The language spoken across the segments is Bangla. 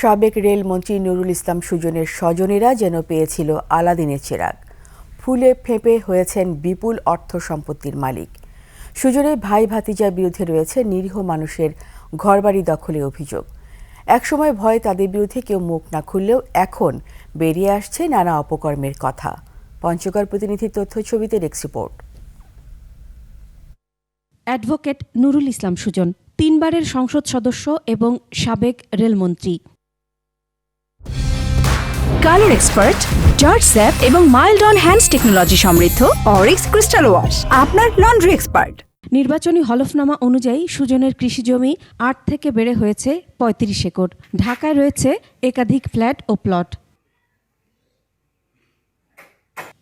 সাবেক রেলমন্ত্রী নুরুল ইসলাম সুজনের স্বজনেরা যেন পেয়েছিল আলাদিনের চেরাগ। ফুলে ফেঁপে হয়েছেন বিপুল অর্থ সম্পত্তির মালিক। সুজনের ভাই ভাতিজার বিরুদ্ধে রয়েছে নিরীহ মানুষের ঘরবাড়ি দখলে অভিযোগ। একসময় ভয়ে তাদের বিরুদ্ধে কেউ মুখ না খুললেও এখন বেরিয়ে আসছে নানা অপকর্মের কথা। পঞ্চগড় প্রতিনিধির তথ্য ছবিতে desk report. Advocate Nurul Islam Sujon, তিনবারের সংসদ সদস্য এবং সাবেক রেলমন্ত্রী। কালার এক্সপার্ট জর্জ স্যাপ এবং মাইল্ড অন হ্যান্ডস টেকনোলজি সমৃদ্ধ অরিক্স ক্রিস্টাল ওয়াশ, আপনার লন্ড্রি এক্সপার্ট। নির্বাচনী হলফনামা অনুযায়ী সুজনের কৃষিজমি আট থেকে বেড়ে হয়েছে পঁয়ত্রিশ একর। ঢাকায় রয়েছে একাধিক ফ্ল্যাট ও প্লট।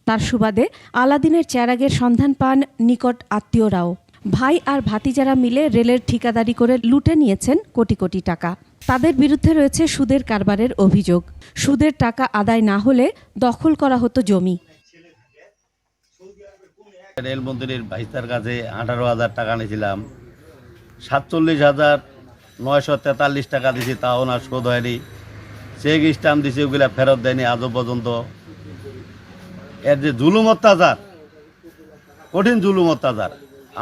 তার সুবাদে আলাদিনের চেরাগের সন্ধান পান নিকট আত্মীয়রাও। ভাই আর ভাতিজারা মিলে রেলের ঠিকাদারি করে লুটে নিয়েছেন কোটি কোটি টাকা। তাদের বিরুদ্ধে রয়েছে সুদের কারবারের অভিযোগ। সুদের টাকা আদায় না হলে দখল করা হতো জমি। রেল রেলমন্ত্রীর ভাইস্তার কাছে আঠারো হাজার টাকা নিয়েছিলাম। সাতচল্লিশ হাজার নয়শো তেতাল্লিশ টাকা দিছি, তাও না শোধ হয়নি। চেক স্টাম্প দিছি, ওগুলা ফেরত দেয়নি আজও পর্যন্ত। এর যে জুলুম অত্যাচার, কঠিন জুলুম অত্যাচার।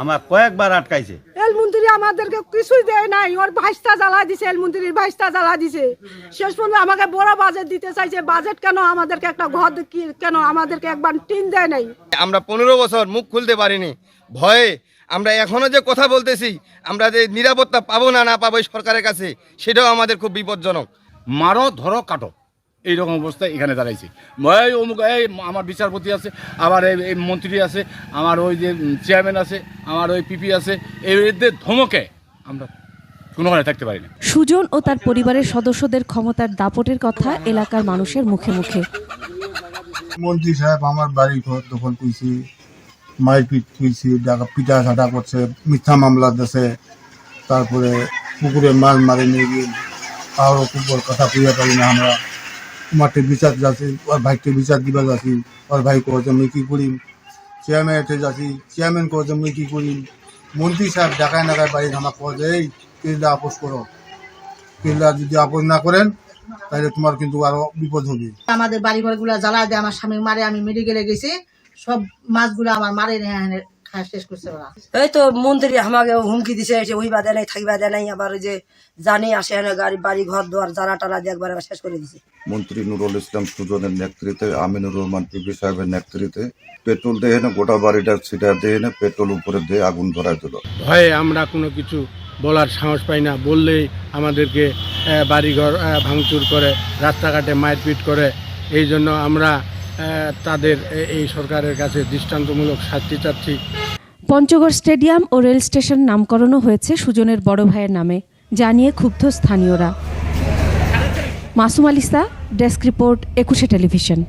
আমার কয়েকবার আটকাইছে। এলমন্ত্রী আমাদেরকে কিছুই দেয় নাই। ওর ভাইস্তা জ্বালা দিছে এলমন্ত্রীর ভাইস্তা জ্বালা দিছে। শেষ পর্যন্ত আমাকে বড় বাজেট দিতে চাইছে। বাজেট কেন আমাদেরকে একটা ঘর কেন আমাদেরকে একবার টিন দেয় নাই? আমরা পনেরো বছর মুখ খুলতে পারিনি। ভয়ে আমরা এখনও যে কথা বলতেছি আমরা যে নিরাপত্তা পাবো না না পাবো এই সরকারের কাছে সেটাও আমাদের খুব বিপজ্জনক। মারো ধরো কাটো। এইরকম অবস্থায় এখানে দাঁড়াইছে। এই অমুক এই আমার বিচারপতি আছে আবার এই এই মন্ত্রী আছে আমার ওই যে চেয়ারম্যান আছে আমার ওই পিপি আছে এদের ধমকে আমরা কোনোখানে থাকতে পারি না। সুজন ও তার পরিবারের সদস্যদের ক্ষমতার দাপটের কথা এলাকার মানুষের মুখে মুখে। মন্ত্রী সাহেব আমার বাড়ি ঘর দখল করছি মারপিট করছি ডাকা পিটা ঝাঁটা করছে মিথ্যা মামলা দিছে তারপরে পুকুরে মাছ মারে নিয়ে গিয়ে কারও কুকুর কথা কইয়া পারি না আমরা। মাঠে বিচার যাচ্ছি, ওর ভাইকে বিচার দিবা যাচ্ছি, ওর ভাই কছে মুই কি করি চেয়ারম্যান যাচ্ছি চেয়ারম্যান কছে মুই কি করি মন্ত্রী সাহেব ডাকায় নাকায় বাড়ি আমার কছে এই, কেল্লা আপোষ করো। কেল্লা যদি আপোষ না করেন তাহলে তোমার কিন্তু আরও বিপদ হবে। আমাদের বাড়ি ঘরগুলো জ্বালা দিয়ে, আমার স্বামী মারে, আমি মেডিকেলে গেছি, সব মাছগুলো আমার মারে শেষ করছে ওরা। এই তো মন্ত্রী আমাকে হুমকি দিছে ওইবা দেয় নাই থাকিবা দেয় নাই আবার যে জানি আসে এনে গাড়ি বাড়ি ঘর দোয়ার জ্বালা টালা দিয়ে একবার শেষ করে দিছে। মন্ত্রী নুরুল ইসলাম সুজনের নেতৃত্বে আমিনুর রহমান পিপি সাহেবের নেতৃত্বে পেট্রোল দিয়ে না গোটা বাড়িটা ছিটা দিয়ে না পেট্রোল উপরে দিয়ে আগুন ধরায় দিল। ভয়ে আমরা কোনো কিছু বলার সাহস পাই না বললেই আমাদেরকে আহ, বাড়িঘর ভাঙচুর করে রাস্তাঘাটে মারপিট করে। এই জন্য আমরা আহ, তাদের এই সরকারের কাছে দৃষ্টান্তমূলক শাস্তি চাচ্ছি। পঞ্চগড় স্টেডিয়াম ও রেল স্টেশন নামকরণও হয়েছে সুজনের বড় ভাইয়ের নামে, যা নিয়ে ক্ষুব্ধ স্থানীয়রা। Masum Alisa, desk report, Ekushey television.